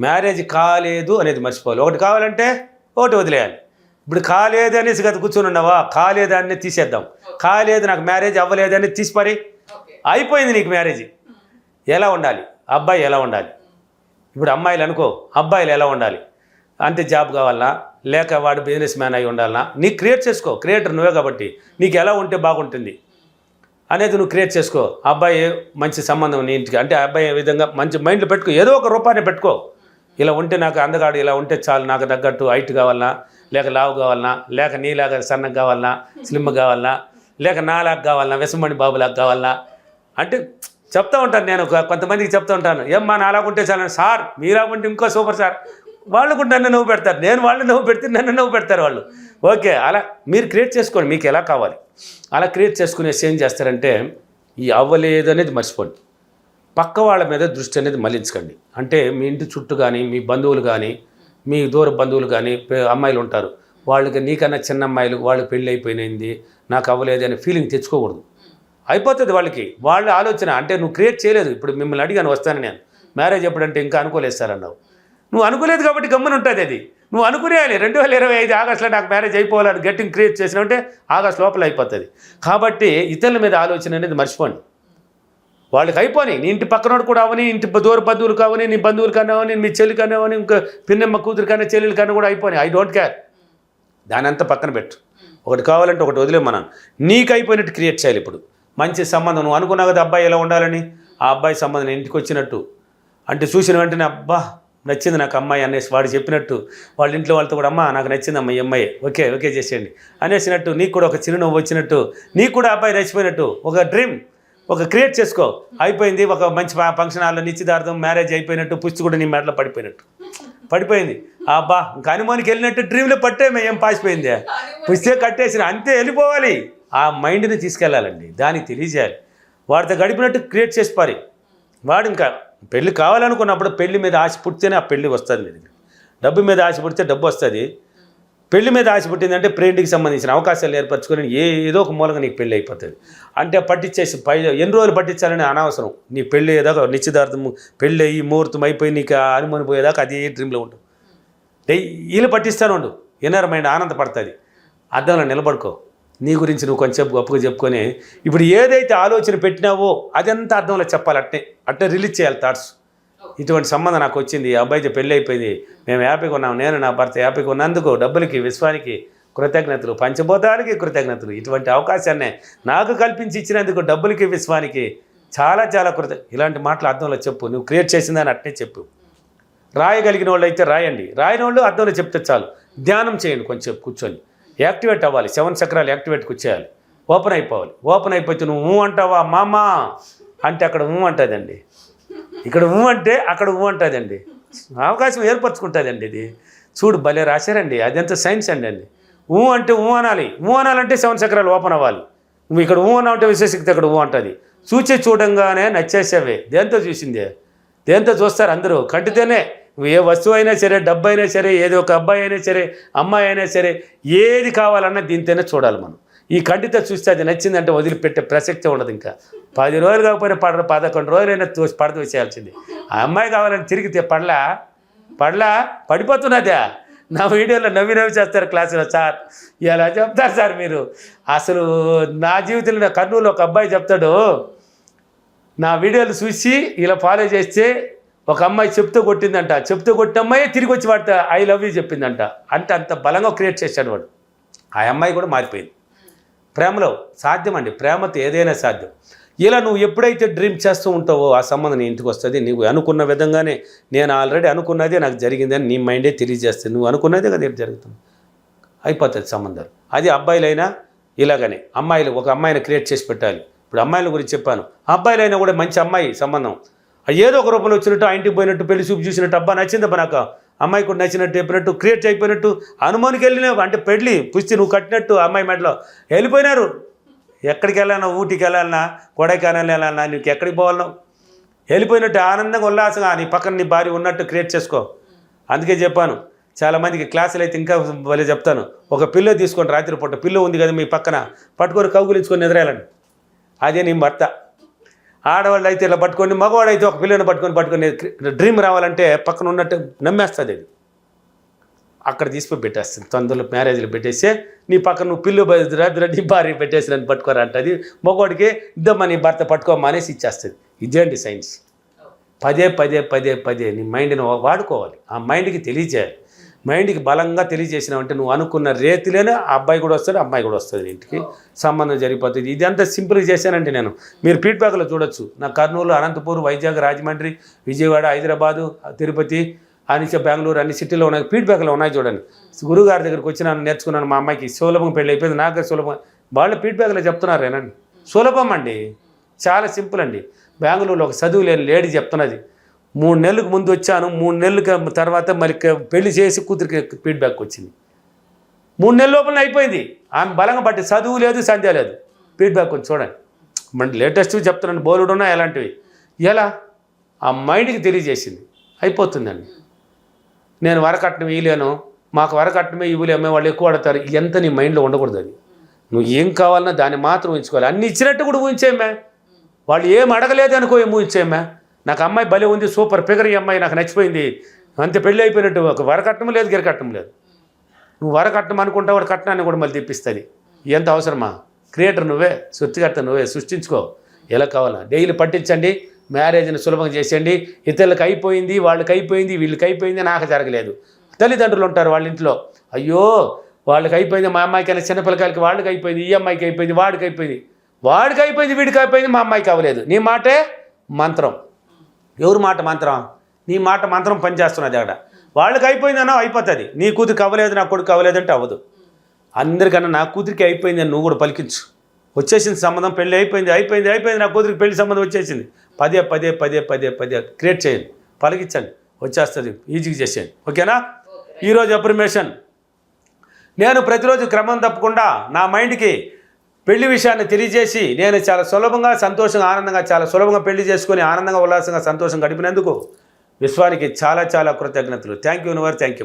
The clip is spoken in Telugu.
మ్యారేజ్ కాలేదు అనేది మర్చిపోవాలి. ఒకటి కావాలంటే ఒకటి వదిలేయాలి. ఇప్పుడు కాలేదు అనేసి కదా కూర్చొని ఉన్నావా? కాలేదు అని తీసేద్దాం. కాలేదు నాకు మ్యారేజ్ అవ్వలేదు అని తీసిపారి అయిపోయింది నీకు మ్యారేజ్. ఎలా ఉండాలి? అబ్బాయి ఎలా ఉండాలి? ఇప్పుడు అమ్మాయిలు అనుకో అబ్బాయిలు ఎలా ఉండాలి? అంతే జాబ్ కావాలనా? లేక వాడు బిజినెస్ మ్యాన్ అయి ఉండాలనా? నీకు క్రియేట్ చేసుకో. క్రియేటర్ నువ్వే కాబట్టి నీకు ఎలా ఉంటే బాగుంటుంది? అనేది నువ్వు క్రియేట్ చేసుకో. అబ్బాయి మంచి సంబంధం నీ ఇంటికి. అంటే అబ్బాయి విధంగా మంచి మైండ్లో పెట్టుకో. ఏదో ఒక రూపాన్ని పెట్టుకో. ఇలా ఉంటే నాకు అందగాడు ఇలా ఉంటే చాలు నాకు తగ్గట్టు హైట్ కావాలన్నా లేక లావు కావాలన్నా లేక నీలాగా సన్నగా కావాలన్నా స్లిమ్ కావాలన్నా లేక నాలాగా కావాలన్నా విసమణి బాబులాగా కావాలన్నా అంటే చెప్తా ఉంటాను నేను కొంతమందికి చెప్తా ఉంటాను ఏమ్మా నాలాగుంటే చాలు సార్ మీలాగుంటే ఇంకో సూపర్ సార్. వాళ్ళు కూడా నన్ను నవ్వు పెడతారు నేను వాళ్ళు నవ్వు పెడితే నన్ను నవ్వు పెడతారు వాళ్ళు. ఓకే అలా మీరు క్రియేట్ చేసుకోండి మీకు ఎలా కావాలి? అలా క్రియేట్ చేసుకునేసి ఏం చేస్తారంటే ఈ అవ్వలేదు అనేది మర్చిపోండి. పక్క వాళ్ళ మీద దృష్టి అనేది మళ్ళించకండి అంటే మీ ఇంటి చుట్టూ కానీ మీ బంధువులు కానీ మీ దూర బంధువులు కానీ అమ్మాయిలు ఉంటారు. వాళ్ళకి నీకన్నా చిన్న అమ్మాయిలు వాళ్ళకి పెళ్ళి అయిపోయినది నాకు అవ్వలేదు అనే ఫీలింగ్ తెచ్చుకోకూడదు. అయిపోతుంది వాళ్ళకి. వాళ్ళ ఆలోచన అంటే నువ్వు క్రియేట్ చేయలేదు. ఇప్పుడు మిమ్మల్ని అడిగాను వస్తాను నేను. మ్యారేజ్ ఎప్పుడంటే ఇంకా అనుకోలేదు సార్ అన్నావు. నువ్వు అనుకోలేదు కాబట్టి గమ్మున ఉంటుంది అది. నువ్వు అనుకునేయాలి. రెండు వేల ఇరవై ఐదు ఆగస్టులో నాకు మ్యారేజ్ అయిపోవాలని గట్టింగ్ క్రియేట్ చేసినట్టే ఆగస్ట్ లోపల అయిపోతుంది. కాబట్టి ఇతరుల మీద ఆలోచన అనేది మర్చిపోండి. వాళ్ళకి అయిపోయి నీ ఇంటి పక్కనోడు కూడా అవని ఇంటి దూర బంధువులు కావని నీ బంధువులు కన్నావని మీ చెల్లి కన్నావని ఇంకా పిన్నమ్మ కూతురు కన్నా చెల్లెలు కన్నా కూడా అయిపోయి ఐ డోంట్ కేర్. దాని అంతా పక్కన పెట్టు. ఒకటి కావాలంటే ఒకటి వదిలే మనం. నీకు అయిపోయినట్టు క్రియేట్ చేయాలి ఇప్పుడు. మంచి సంబంధం. నువ్వు అనుకున్నావు కదా అబ్బాయి ఎలా ఉండాలని? ఆ అబ్బాయి సంబంధం ఇంటికి వచ్చినట్టు. అంటే చూసిన వెంటనే అబ్బా నచ్చింది నాకు అమ్మాయి అనేసి వాడు చెప్పినట్టు. వాళ్ళ ఇంట్లో వాళ్ళతో కూడా అమ్మ నాకు నచ్చింది అమ్మాయి అమ్మాయి. ఓకే ఓకే చేసేయండి. అనేసినట్టు నీకు కూడా ఒక చిరునవ్వు వచ్చినట్టు. నీకు కూడా అబ్బాయి నచ్చిపోయినట్టు. ఒక డ్రీమ్. ఒక క్రియేట్ చేసుకో. అయిపోయింది ఒక మంచి ఫంక్షన్ హాల్లో నిశ్చితార్థం మ్యారేజ్ అయిపోయినట్టు పుస్తు కూడా నీ మెడలో పడిపోయినట్టు. పడిపోయింది. అబ్బా ఇంకా హనుమానికి వెళ్ళినట్టు డ్రీమ్లో పట్టేమే ఏం పాసిపోయింది? పుస్తే కట్టేసిన అంతే వెళ్ళిపోవాలి. ఆ మైండ్ని తీసుకెళ్ళాలండి దానికి తెలియజేయాలి. వాడితో గడిపినట్టు క్రియేట్ చేసి పారి. వాడు ఇంకా పెళ్ళి కావాలనుకున్నప్పుడు పెళ్ళి మీద ఆశ పుడితేనే ఆ పెళ్ళి వస్తుంది మీ డబ్బు మీద ఆశ పుడితే డబ్బు వస్తుంది. పెళ్ళి మీద ఆశ పుట్టిందంటే ప్రేంటికి సంబంధించిన అవకాశాలు ఏర్పరచుకొని ఏ ఏదో ఒక మూలంగా నీకు పెళ్ళి అయిపోతుంది. అంటే పట్టించేసి పై ఎన్ని రోజులు పట్టించాలని అనవసరం. నీ పెళ్ళి అయ్యేదాకా నిశ్చితార్థం పెళ్ళి అయ్యి ముహూర్తం అయిపోయి నీకు అనుమని పోయేదాకా అదే డ్రీమ్లో ఉండు. వీళ్ళు పట్టిస్తాను ఉండు. ఇన్నర్ మైండ్ ఆనందపడుతుంది అద్దంలో నిలబడుకో. నీ గురించి నువ్వు కొంచెం గొప్పగా చెప్పుకొని ఇప్పుడు ఏదైతే ఆలోచన పెట్టినావో అదంతా అర్థంలో చెప్పాలి అట్నే. అట్నే రిలీజ్ చేయాలి థాట్స్ ఇటువంటి సంబంధం నాకు వచ్చింది. ఈ అబ్బాయితో పెళ్ళి అయిపోయింది. మేము హ్యాపీగా ఉన్నాం నేను నా భర్త హ్యాపీగా ఉన్నందుకు డబ్బులకి విశ్వానికి కృతజ్ఞతలు పంచభూతానికి కృతజ్ఞతలు. ఇటువంటి అవకాశాన్ని నాకు కల్పించి ఇచ్చినందుకు డబ్బులకి విశ్వానికి చాలా చాలా కృత ఇలాంటి మాటలు అర్థంలో చెప్పు. నువ్వు క్రియేట్ చేసిందని అట్నే చెప్పు. రాయగలిగిన వాళ్ళు అయితే రాయండి. రాయని వాళ్ళు అర్థంలో చెప్తే చాలు. ధ్యానం చేయండి కొంచెం కూర్చొని. యాక్టివేట్ అవ్వాలి. సెవెన్ చక్రాలు యాక్టివేట్కి వచ్చేయాలి ఓపెన్ అయిపోవాలి. ఓపెన్ అయిపోతే నువ్వు అంటావా? మామా! అంటే అక్కడ ఊ అంటుందండి. ఇక్కడ ఊ అంటే అక్కడ ఊ అంటుందండి. అవకాశం ఏర్పరచుకుంటుందండి ఇది. చూడు భలే రాశారండి. అదంతా సైన్స్ అండి అండి ఊ అంటే ఊ అనాలి. ఊ అనాలంటే సెవెన్ చక్రాలు ఓపెన్ అవ్వాలి. నువ్వు ఇక్కడ ఊ అన్నా అంటే విశేషక్తి అక్కడ ఊ అంటుంది. చూచి చూడంగానే నచ్చేసేవే దేంతో చూసిందే? దేంతో చూస్తారు అందరూ? కంటితేనే. ఏ వస్తువు అయినా సరే డబ్బు అయినా సరే ఏది ఒక అబ్బాయి అయినా సరే అమ్మాయి అయినా సరే ఏది కావాలన్నా దీంతోనే చూడాలి మనం. ఈ కంటితో చూస్తే అది నచ్చిందంటే వదిలిపెట్టే ప్రసక్తే ఉండదు ఇంకా. పది రోజులు కాకపోయినా పడ పదకొండు రోజులైనా తోసి పడత వేసేయాల్సింది. ఆ అమ్మాయి కావాలని తిరిగితే పడలా? పడలా? పడిపోతున్నదే? నా వీడియోలో నవ్వి నవ్వి చేస్తారు క్లాసులో సార్ ఇలా చెప్తారు సార్ మీరు. అసలు నా జీవితంలో నా కర్నూలు ఒక అబ్బాయి చెప్తాడు నా వీడియోలు చూసి ఇలా ఫాలో చేస్తే ఒక అమ్మాయి చెప్తూ కొట్టిందంట. చెప్తూ కొట్టిన అమ్మాయి తిరిగి వచ్చి వాడితే ఐ లవ్ యూ చెప్పిందంట. అంటే అంత బలంగా క్రియేట్ చేశాడు వాడు. ఆ అమ్మాయి కూడా మారిపోయింది. ప్రేమలో సాధ్యమండి. ప్రేమతో ఏదైనా సాధ్యం. ఇలా నువ్వు ఎప్పుడైతే డ్రీమ్ చేస్తూ ఉంటావో ఆ సంబంధం నీ ఇంటికి వస్తుంది. నువ్వు అనుకున్న విధంగానే నేను ఆల్రెడీ అనుకున్నదే నాకు జరిగిందని నీ మైండే తెలియజేస్తుంది. నువ్వు అనుకున్నదే కదా ఏం జరుగుతుంది? అయిపోతుంది సంబంధాలు. అది అబ్బాయిలైనా ఇలాగనే. అమ్మాయిలు ఒక అమ్మాయిని క్రియేట్ చేసి పెట్టాలి. ఇప్పుడు అమ్మాయిల గురించి చెప్పాను. అబ్బాయిలైనా కూడా మంచి అమ్మాయి సంబంధం. ఏదో ఒక రూపంలో వచ్చినట్టు ఆ ఇంటికి పోయినట్టు పెళ్ళి చూపు చూసినట్టు అబ్బా నచ్చిందబ్బా నాకు. అమ్మాయికి నచ్చినట్టు చెప్పినట్టు క్రియేట్ అయిపోయినట్టు అనుమానికి వెళ్ళిన అంటే పెళ్ళి పుస్తి నువ్వు కట్టినట్టు అమ్మాయి మెడలో. వెళ్ళిపోయినారు. ఎక్కడికి వెళ్ళాలన్నా ఊటీకి వెళ్ళాలన్నా కొడైకెనాల్ వెళ్ళాలన్నా నీకు ఎక్కడికి పోవాలన్నా వెళ్ళిపోయినట్టు ఆనందంగా ఉల్లాసంగా నీ పక్కన నీ భార్య ఉన్నట్టు క్రియేట్ చేసుకో. అందుకే చెప్పాను చాలామందికి క్లాసులు అయితే ఇంకా భలే చెప్తాను. ఒక పిల్లో తీసుకోండి రాత్రి పూట పిల్లో ఉంది కదా మీ పక్కన పట్టుకొని కౌగులించుకొని నిద్రేయాలండి అదే నీ భర్త. ఆడవాళ్ళు అయితే ఇలా పట్టుకొని మగవాడు అయితే ఒక పిల్లని పట్టుకొని పట్టుకొని డ్రీమ్ రావాలంటే పక్కన ఉన్నట్టు నమ్మేస్తుంది అది. అక్కడ తీసుకుని పెట్టేస్తుంది. తొందరలో మ్యారేజ్లో పెట్టేస్తే నీ పక్కన నువ్వు పిల్లు బదురా నీ భార్య పెట్టేసి నన్ను పట్టుకోరా అంటది. మగవాడికి ఇద్దమ్మా నీ భర్త పట్టుకోమా అనేసి ఇచ్చేస్తుంది. ఇదేంటి సైన్స్? పదే పదే పదే పదే నీ మైండ్ని వాడుకోవాలి. ఆ మైండ్కి తెలియజేయాలి. మైండ్కి బలంగా తెలియజేసినావంటే నువ్వు అనుకున్న రేతిలోనే ఆ అబ్బాయి కూడా వస్తాడు అమ్మాయి కూడా వస్తుంది ఇంటికి. సంబంధం జరిగిపోతుంది. ఇది అంతా సింపుల్గా చేశానంటే నేను. మీరు ఫీడ్బ్యాక్లో చూడొచ్చు. నా కర్నూలు అనంతపూర్ వైజాగ్ రాజమండ్రి విజయవాడ హైదరాబాదు తిరుపతి అన్ని బెంగళూరు అన్ని సిటీలో ఉన్నాయి. ఫీడ్బ్యాక్లో ఉన్నాయి చూడండి. గురుగారి దగ్గరికి వచ్చి నన్ను నేర్చుకున్నాను మా అమ్మాయికి. సులభం పెళ్ళి అయిపోయింది. నాకు సులభం. వాళ్ళ ఫీడ్బ్యాక్లో చెప్తున్నారు ఏనండి సులభం అండి. చాలా సింపుల్ అండి. బెంగళూరులో ఒక చదువు లేని లేడీ చెప్తున్నది. మూడు నెలలకు ముందు వచ్చాను మూడు నెలల తర్వాత మరి పెళ్ళి చేసి కూతురికి ఫీడ్బ్యాక్ వచ్చింది. మూడు నెలల లోపల అయిపోయింది. ఆమె బలంగా బట్టి చదువు లేదు సంధ్య లేదు. ఫీడ్బ్యాక్ వచ్చి చూడండి. మన లేటెస్ట్ చెప్తున్నాను బోలుడు ఉన్నాయి అలాంటివి ఎలా? ఆ మైండ్కి తెలియజేసింది. అయిపోతుందండి. నేను వరకట్నం ఇవ్వలేను మాకు వరకట్నమే ఇవ్వలేమే వాళ్ళు ఎక్కువ అడతారు ఎంత నీ మైండ్లో ఉండకూడదు అది. నువ్వు ఏం కావాలన్నా దాన్ని మాత్రం ఉంచుకోవాలి. అన్ని ఇచ్చినట్టు కూడా ఊహించేమే వాళ్ళు ఏం అడగలేదు అనుకో ఏం ఊహించేమే నాకు అమ్మాయి భలే ఉంది సూపర్ ఫిగర్ ఈ అమ్మాయి నాకు నచ్చిపోయింది. అంతే పెళ్ళి అయిపోయినట్టు ఒక వరకట్నం లేదు గిరకట్నం లేదు. నువ్వు వరకట్నం అనుకుంటావు వాడు కట్నాన్ని కూడా మళ్ళీ తెప్పిస్తుంది. ఎంత అవసరమా? క్రియేటర్ నువ్వే సృష్టికర్త నువ్వే సృష్టించుకో. ఎలా కావాలా? డైలీ పట్టించండి మ్యారేజ్ని సులభం చేసేయండి. ఇతరులకు అయిపోయింది వాళ్ళకి అయిపోయింది వీళ్ళకి అయిపోయింది నాకు జరగలేదు. తల్లిదండ్రులు ఉంటారు వాళ్ళ ఇంట్లో. అయ్యో వాళ్ళకి అయిపోయింది మా అమ్మాయికి అయినా చిన్నపిల్లకాయలకి వాళ్ళకి అయిపోయింది ఈ అమ్మాయికి అయిపోయింది వాడికి అయిపోయింది. వాడికి అయిపోయింది వీడికి అయిపోయింది మా అమ్మాయికి అవ్వలేదు. నీ మాటే మంత్రం. ఎవరు మాట మంత్రం? నీ మాట మంత్రం పనిచేస్తున్నది అక్కడ. వాళ్ళకి అయిపోయిందనో అయిపోతుంది. నీ కూతురికి అవ్వలేదు నా కొడుకు అవ్వలేదు అంటే అవ్వదు. అందరికన్నా నా కూతురికి అయిపోయింది అని నువ్వు కూడా పలికించు. వచ్చేసింది సంబంధం పెళ్ళి అయిపోయింది అయిపోయింది అయిపోయింది నా కూతురికి పెళ్ళి సంబంధం వచ్చేసింది. పదే పదే పదే పదే పదే క్రియేట్ చేయండి. పలికించండి. వచ్చేస్తుంది ఈజీగా చేసేయండి. ఓకేనా? ఈరోజు అప్రిమేషన్ నేను ప్రతిరోజు క్రమం తప్పకుండా నా మైండ్కి పెళ్ళి విషయాన్ని తెలియజేసి నేను చాలా సులభంగా సంతోషంగా ఆనందంగా చాలా సులభంగా పెళ్ళి చేసుకొని ఆనందంగా ఉల్లాసంగా సంతోషం గడిపినందుకు విశ్వానికి చాలా చాలా కృతజ్ఞతలు. Thank you universe thank you